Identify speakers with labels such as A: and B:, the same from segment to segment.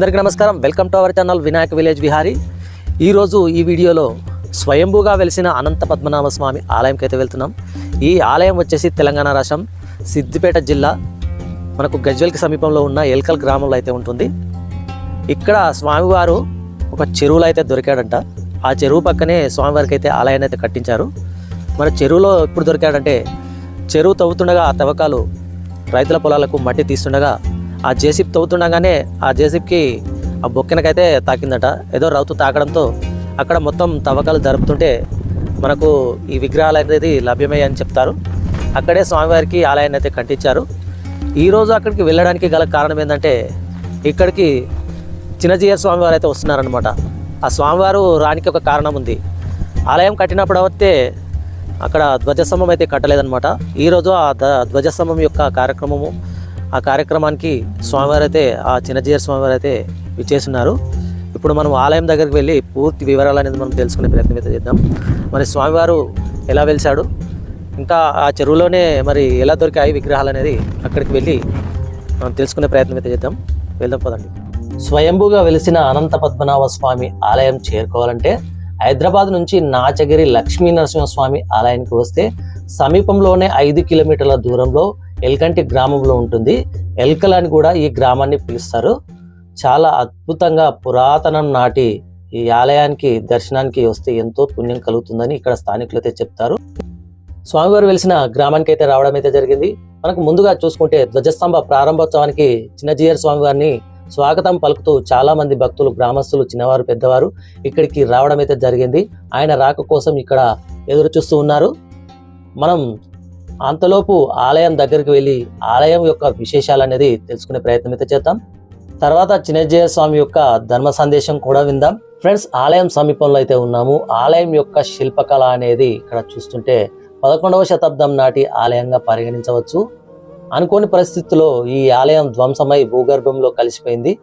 A: అందరికీ నమస్కారం. Welcome to our channel Vinayaka Village Vihari ఈరోజు ఈ వీడియోలో స్వయంభూగా వెలిసిన అనంత పద్మనాభ స్వామి ఆలయంకి అయితే వెళ్తున్నాం. ఈ ఆలయం వచ్చేసి తెలంగాణ రాష్ట్రం సిద్దిపేట జిల్లా మనకు గజ్వెల్కి సమీపంలో ఉన్న ఎల్కల్ గ్రామంలో అయితే ఉంటుంది. ఇక్కడ స్వామివారు ఒక చెరువులో అయితే దొరికాడంట. ఆ చెరువు పక్కనే స్వామివారికి అయితే ఆలయాన్ని అయితే కట్టించారు. మరి చెరువులో ఎప్పుడు దొరికాడంటే చెరువు తవ్వుతుండగా ఆ తవ్వకాలు రైతుల పొలాలకు మట్టి తీస్తుండగా ఆ జేసీప్ తవ్వుతుండగానే ఆ జేసీప్కి ఆ బొక్కెనకైతే తాకిందట. ఏదో రౌతు తాకడంతో అక్కడ మొత్తం తవ్వకాలు జరుపుతుంటే మనకు ఈ విగ్రహాలు అనేది లభ్యమయ్యాయని చెప్తారు. అక్కడే స్వామివారికి ఆలయాన్ని అయితే కట్టించారు. ఈరోజు అక్కడికి వెళ్ళడానికి గల కారణం ఏంటంటే ఇక్కడికి చిన్నజీయ స్వామివారు అయితే వస్తున్నారనమాట ఆ స్వామివారు రానికి ఒక కారణం ఉంది. ఆలయం కట్టినప్పుడు అయితే అక్కడ ధ్వజస్తంభం అయితే కట్టలేదనమాట ఈరోజు ఆ ధ్వజస్తంభం యొక్క కార్యక్రమము ఆ కార్యక్రమానికి స్వామివారు అయితే ఆ చిన్నజీయర్ స్వామివారు అయితే విచ్చేస్తున్నారు ఇప్పుడు మనం ఆలయం దగ్గరికి వెళ్ళి పూర్తి వివరాలు అనేది మనం తెలుసుకునే ప్రయత్నం అయితే చేద్దాం. మరి స్వామివారు ఎలా వెలిశాడు? ఇంకా ఆ చెరువులోనే మరి ఎలా దొరికాయి విగ్రహాలు అనేది అక్కడికి వెళ్ళి మనం తెలుసుకునే ప్రయత్నం అయితే చేద్దాం. వెళ్దాం పదండి. స్వయంభూగా వెలిసిన అనంత పద్మనాభ స్వామి ఆలయం చేరుకోవాలంటే హైదరాబాద్ నుంచి నాచగిరి లక్ష్మీ నరసింహస్వామి ఆలయానికి వస్తే సమీపంలోనే ఐదు కిలోమీటర్ల దూరంలో ఎల్కంటి గ్రామంలో ఉంటుంది. ఎల్కల్ అని కూడా ఈ గ్రామాన్ని పిలుస్తారు. చాలా అద్భుతంగా పురాతనం నాటి ఈ ఆలయానికి దర్శనానికి వస్తే ఎంతో పుణ్యం కలుగుతుందని ఇక్కడ స్థానికులు అయితే చెప్తారు. స్వామివారు వెలిసిన గ్రామానికి అయితే రావడం అయితే జరిగింది. మనకు ముందుగా చూసుకుంటే ధ్వజస్తంభ ప్రారంభోత్సవానికి చిన్నజీయర్ స్వామివారిని స్వాగతం పలుకుతూ చాలా మంది భక్తులు గ్రామస్తులు చిన్నవారు పెద్దవారు ఇక్కడికి రావడం అయితే జరిగింది. ఆయన రాక కోసం ఇక్కడ ఎదురు చూస్తూ ఉన్నారు. మనం అంతలోపు ఆలయం దగ్గరికి వెళ్ళి ఆలయం యొక్క విశేషాలు అనేది తెలుసుకునే ప్రయత్నం అయితే చేద్దాం. తర్వాత చిన్నజయ స్వామి యొక్క ధర్మ సందేశం కూడా విందాం. ఫ్రెండ్స్ ఆలయం సమీపంలో అయితే ఉన్నాము. ఆలయం యొక్క శిల్పకళ అనేది ఇక్కడ చూస్తుంటే పదకొండవ శతాబ్దం నాటి ఆలయంగా పరిగణించవచ్చు. అనుకోని పరిస్థితుల్లో ఈ ఆలయం ధ్వంసమై భూగర్భంలో కలిసిపోయింది.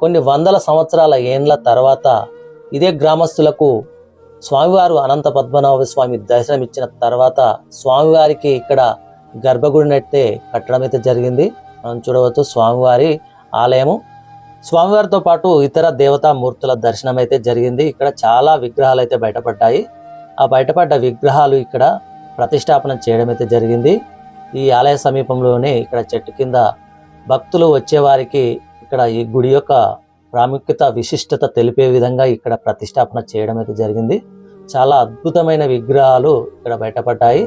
A: కొన్ని వందల సంవత్సరాల ఏండ్ల తర్వాత ఇదే గ్రామస్తులకు స్వామివారు అనంత పద్మనాభ స్వామి దర్శనం ఇచ్చిన తర్వాత స్వామివారికి ఇక్కడ గర్భగుడినట్టే కట్టడం అయితే జరిగింది. మనం చూడవచ్చు స్వామివారి ఆలయము. స్వామివారితో పాటు ఇతర దేవతా మూర్తుల దర్శనం అయితే జరిగింది. ఇక్కడ చాలా విగ్రహాలు అయితే బయటపడ్డాయి. ఆ బయటపడ్డ విగ్రహాలు ఇక్కడ ప్రతిష్టాపన చేయడం అయితే జరిగింది. ఈ ఆలయ సమీపంలోనే ఇక్కడ చెట్టు కింద భక్తులు వచ్చేవారికి ఇక్కడ ఈ గుడి యొక్క ప్రాముఖ్యత విశిష్టత తెలిపే విధంగా ఇక్కడ ప్రతిష్టాపన చేయడం అయితే జరిగింది. చాలా అద్భుతమైన విగ్రహాలు ఇక్కడ బయటపడ్డాయి.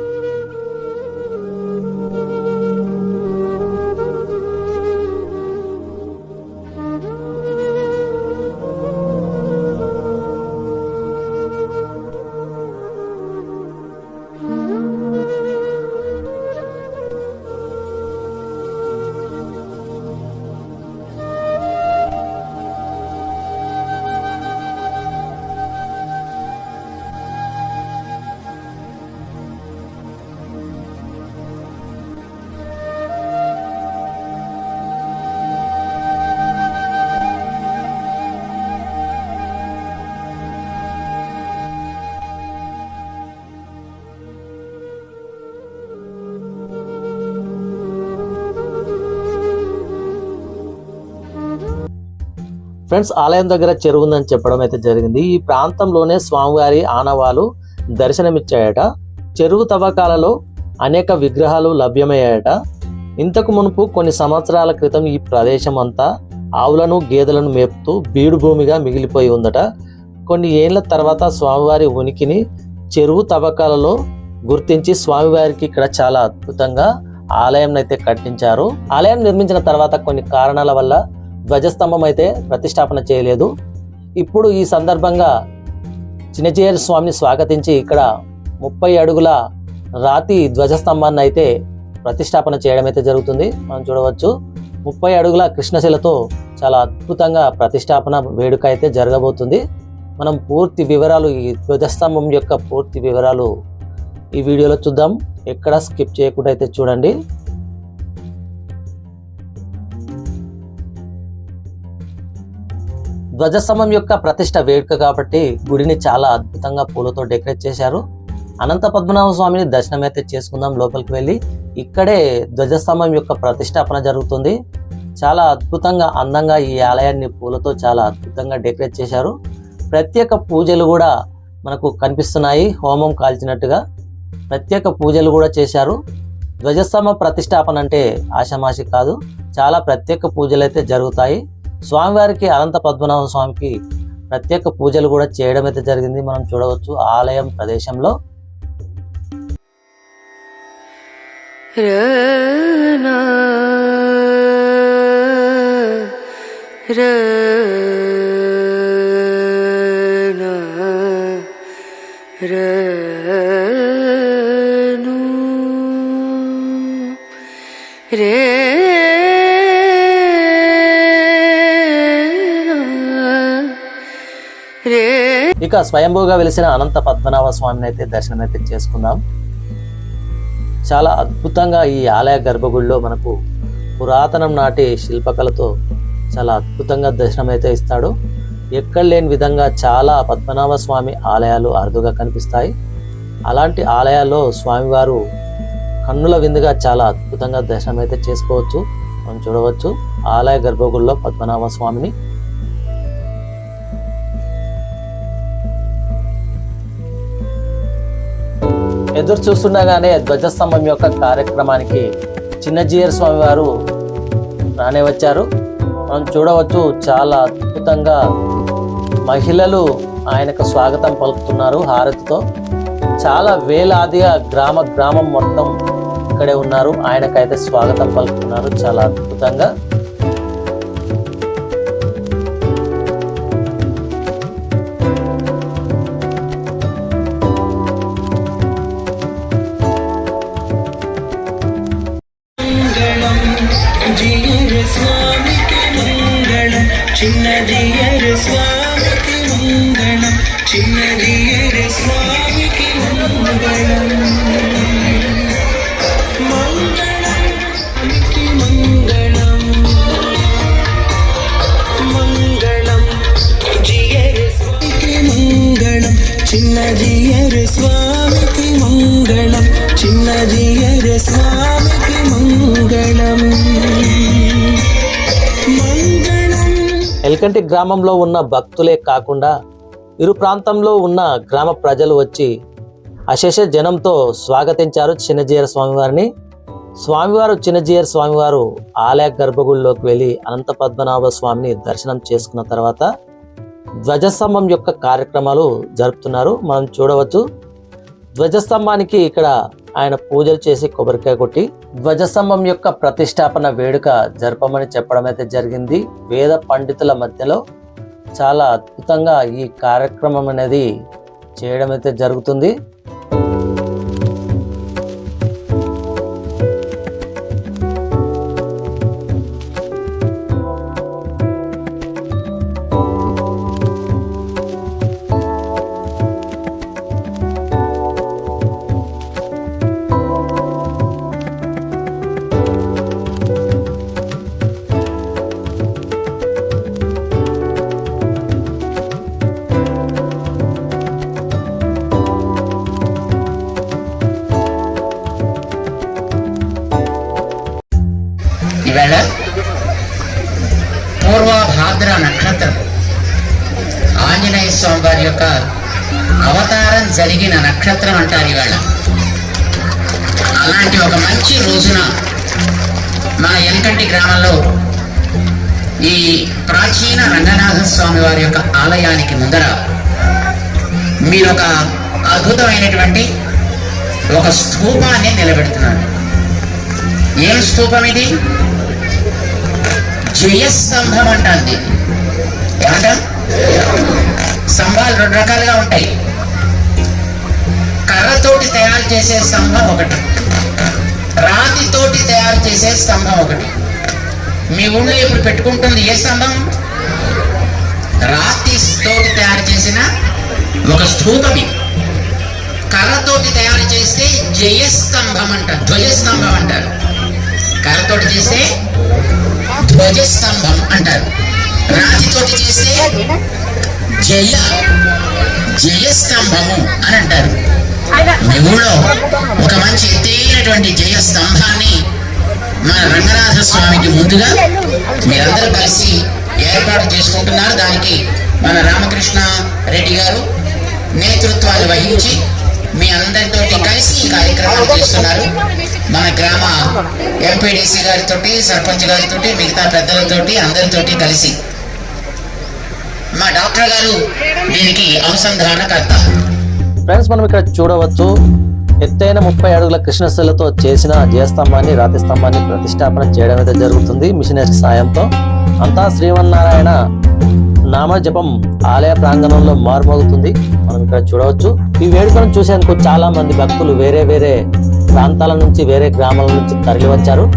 A: ఫ్రెండ్స్ ఆలయం దగ్గర చెరువు ఉందని చెప్పడం అయితే జరిగింది. ఈ ప్రాంతంలోనే స్వామివారి ఆనవాలు దర్శనమిచ్చాయట. చెరువు తవ్వకాలలో అనేక విగ్రహాలు లభ్యమయ్యాయట. ఇంతకు మునుపు కొన్ని సంవత్సరాల క్రితం ఈ ప్రదేశం అంతా ఆవులను గేదెలను మేపుతూ బీడు భూమిగా మిగిలిపోయి ఉందట. కొన్ని ఏళ్ళ తర్వాత స్వామివారి ఉనికిని చెరువు తవ్వకాలలో గుర్తించి స్వామివారికి ఇక్కడ చాలా అద్భుతంగా ఆలయం అయితే కట్టించారు. ఆలయం నిర్మించిన తర్వాత కొన్ని కారణాల వల్ల ధ్వజస్తంభం అయితే ప్రతిష్టాపన చేయలేదు. ఇప్పుడు ఈ సందర్భంగా చిన్నచేరు స్వామిని స్వాగతించి ఇక్కడ ముప్పై అడుగుల రాతి ధ్వజస్తంభాన్ని అయితే ప్రతిష్టాపన చేయడం అయితే జరుగుతుంది. మనం చూడవచ్చు. ముప్పై అడుగుల కృష్ణశిలతో చాలా అద్భుతంగా ప్రతిష్టాపన వేడుక అయితే జరగబోతుంది. మనం పూర్తి వివరాలు ఈ ధ్వజస్తంభం యొక్క పూర్తి వివరాలు ఈ వీడియోలో చూద్దాం. ఎక్కడ స్కిప్ చేయకుండా అయితే చూడండి. ధ్వజస్తంభం యొక్క ప్రతిష్ట వేడుక కాబట్టి గుడిని చాలా అద్భుతంగా పూలతో డెకరేట్ చేశారు. అనంత పద్మనాభ స్వామిని దర్శనం అయితే చేసుకుందాం లోపలికి వెళ్ళి. ఇక్కడే ధ్వజస్తంభం యొక్క ప్రతిష్టాపన జరుగుతుంది. చాలా అద్భుతంగా అందంగా ఈ ఆలయాన్ని పూలతో చాలా అద్భుతంగా డెకరేట్ చేశారు. ప్రత్యేక పూజలు కూడా మనకు కనిపిస్తున్నాయి హోమం కాల్చినట్టుగా. ప్రత్యేక పూజలు కూడా చేశారు. ధ్వజస్తంభ ప్రతిష్టాపన అంటే ఆషమాషి కాదు చాలా ప్రత్యేక పూజలు అయితే జరుగుతాయి. స్వామివారికి అనంత పద్మనాభ స్వామికి ప్రత్యేక పూజలు కూడా చేయడం అయితే జరిగింది. మనం చూడవచ్చు ఆలయం ప్రదేశంలో.
B: రనా
A: ఇక స్వయంభూగా వెలిసిన అనంత పద్మనాభ స్వామిని అయితే దర్శనం అయితే చేసుకుందాం. చాలా అద్భుతంగా ఈ ఆలయ గర్భగుడిలో మనకు పురాతనం నాటి శిల్పకళతో చాలా అద్భుతంగా దర్శనం అయితే ఇస్తాడు. ఎక్కడ లేని విధంగా చాలా పద్మనాభ స్వామి ఆలయాలు అరుదుగా కనిపిస్తాయి. అలాంటి ఆలయాల్లో స్వామివారు కన్నుల విందుగా చాలా అద్భుతంగా దర్శనం అయితే చేసుకోవచ్చు. మనం చూడవచ్చు. ఆలయ గర్భగుడిలో పద్మనాభ స్వామిని ఎదురు చూస్తుండగానే ధ్వజస్తంభం యొక్క కార్యక్రమానికి చిన్నజీయర్ స్వామి వారు రానే వచ్చారు. మనం చూడవచ్చు చాలా అద్భుతంగా మహిళలు ఆయనకు స్వాగతం పలుకుతున్నారు హారతితో. చాలా వేలాదిగా గ్రామ గ్రామం మొత్తం ఇక్కడే ఉన్నారు. ఆయనకైతే స్వాగతం పలుకుతున్నారు. చాలా అద్భుతంగా.
C: சின்னதியரு சுவாமிக்கு உங்கணம் சின்னதியரு சுவாமிக்கு உங்கணம் சின்னதியரு சுவாமிக்கு மங்களம். சின்னதியரு சுவாமிக்கு மங்களம்.
A: ఎల్కంటి గ్రామంలో ఉన్న భక్తులే కాకుండా ఇరు ప్రాంతంలో ఉన్న గ్రామ ప్రజలు వచ్చి అశేష జనంతో స్వాగతించారు చిన్నజీయర స్వామివారిని. స్వామివారు చిన్నజీయర స్వామివారు ఆలయ గర్భగుడిలోకి వెళ్ళి అనంత పద్మనాభ స్వామిని దర్శనం చేసుకున్న తర్వాత ధ్వజస్తంభం యొక్క కార్యక్రమాలు జరుపుతున్నారు. మనం చూడవచ్చు. ధ్వజస్తంభానికి ఇక్కడ ఆయన పూజలు చేసి కొబ్బరికాయ కొట్టి ధ్వజస్తంభం యొక్క ప్రతిష్టాపన వేడుక జరపమని చెప్పడం అయితే జరిగింది. వేద పండితుల మధ్యలో చాలా అద్భుతంగా ఈ కార్యక్రమం అనేది చేయడం అయితే జరుగుతుంది.
D: జరిగిన నక్షత్రం అంటారు ఇవాళ. అలాంటి ఒక మంచి రోజున మన ఎల్కంటి గ్రామంలో ఈ ప్రాచీన రంగనాథ స్వామి వారి యొక్క ఆలయానికి ముందర మీరు ఒక అద్భుతమైనటువంటి ఒక స్థూపాన్ని నిలబెడుతున్నారు ఏం స్థూపం ఇది జయస్తంభం అంటుంది. ఏమంట స్తంభాలు రెండు రకాలుగా ఉంటాయి. కర్రతోటి తయారు చేసే స్తంభం ఒకటి. రాతితోటి తయారు చేసే స్తంభం ఒకటి. మీ ఊళ్ళో ఇప్పుడు పెట్టుకుంటుంది ఏ స్తంభం? రాతి తోటి తయారు చేసిన ఒక స్థూపమి. కర్రతోటి తయారు చేస్తే జయస్తంభం అంటారు. ధ్వజస్తంభం అంటారు. కర్రతోటి చేస్తే ధ్వజస్తంభం అంటారు. రాతితోటి చేస్తే జయ జయస్తంభము అని అంటారు. ఊళ్ళో ఒక మంచి ఎత్తైనటువంటి జయ స్తంభాన్ని మన రంగనాథ స్వామికి ముందుగా మీరందరూ కలిసి ఏర్పాటు చేసుకుంటున్నారు. దానికి మన రామకృష్ణ రెడ్డి గారు నేతృత్వాలు వహించి మీ అందరితోటి కలిసి ఈ కార్యక్రమాలు చేస్తున్నారు. మన గ్రామ ఎంపీడీసీ గారితో సర్పంచ్ గారితో మిగతా పెద్దలతోటి అందరితోటి కలిసి మా డాక్టర్ గారు దీనికి అనుసంధానకర్త.
A: ఫ్రెండ్స్ మనం ఇక్కడ చూడవచ్చు ఎత్తైన ముప్పై అడుగుల కృష్ణశిలతో చేసిన జయస్తంభాన్ని రాతి స్తంభాన్ని ప్రతిష్టాపన చేయడం అయితే జరుగుతుంది మిషనరీ సాయంతో. అంతా శ్రీమన్నారాయణ నామజపం ఆలయ ప్రాంగణంలో మారుమోగుతుంది. మనం ఇక్కడ చూడవచ్చు. ఈ వేడుకను చూసేందుకు చాలా మంది భక్తులు వేరే వేరే ప్రాంతాల నుంచి వేరే గ్రామాల నుంచి తరలి వచ్చారు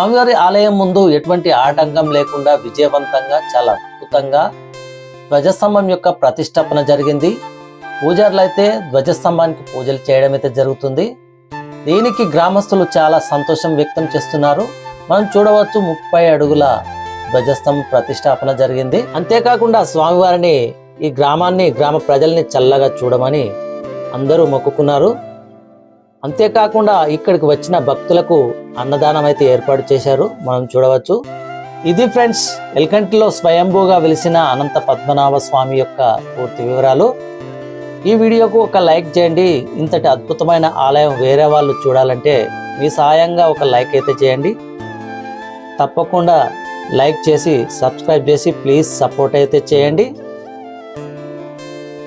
A: స్వామివారి ఆలయం ముందు ఎటువంటి ఆటంకం లేకుండా విజయవంతంగా చాలా అద్భుతంగా ధ్వజస్తంభం యొక్క ప్రతిష్టాపన జరిగింది. పూజారులు అయితే ధ్వజస్తంభానికి పూజలు చేయడం అయితే జరుగుతుంది. దీనికి గ్రామస్తులు చాలా సంతోషం వ్యక్తం చేస్తున్నారు. మనం చూడవచ్చు ముప్పై అడుగుల ధ్వజస్తంభం ప్రతిష్టాపన జరిగింది. అంతేకాకుండా స్వామివారిని ఈ గ్రామాన్ని గ్రామ ప్రజల్ని చల్లగా చూడమని అందరూ మొక్కుకున్నారు. అంతేకాకుండా ఇక్కడికి వచ్చిన భక్తులకు అన్నదానం అయితే ఏర్పాటు చేశారు. మనం చూడవచ్చు. ఇది ఫ్రెండ్స్ ఎల్కంటిలో స్వయంభూగా వెలిసిన అనంత పద్మనాభ స్వామి యొక్క పూర్తి వివరాలు. ఈ వీడియోకు ఒక లైక్ చేయండి. ఇంతటి అద్భుతమైన ఆలయం వేరే వాళ్ళు చూడాలంటే మీ సహాయంగా ఒక లైక్ అయితే చేయండి. తప్పకుండా లైక్ చేసి సబ్స్క్రైబ్ చేసి ప్లీజ్ సపోర్ట్ అయితే చేయండి.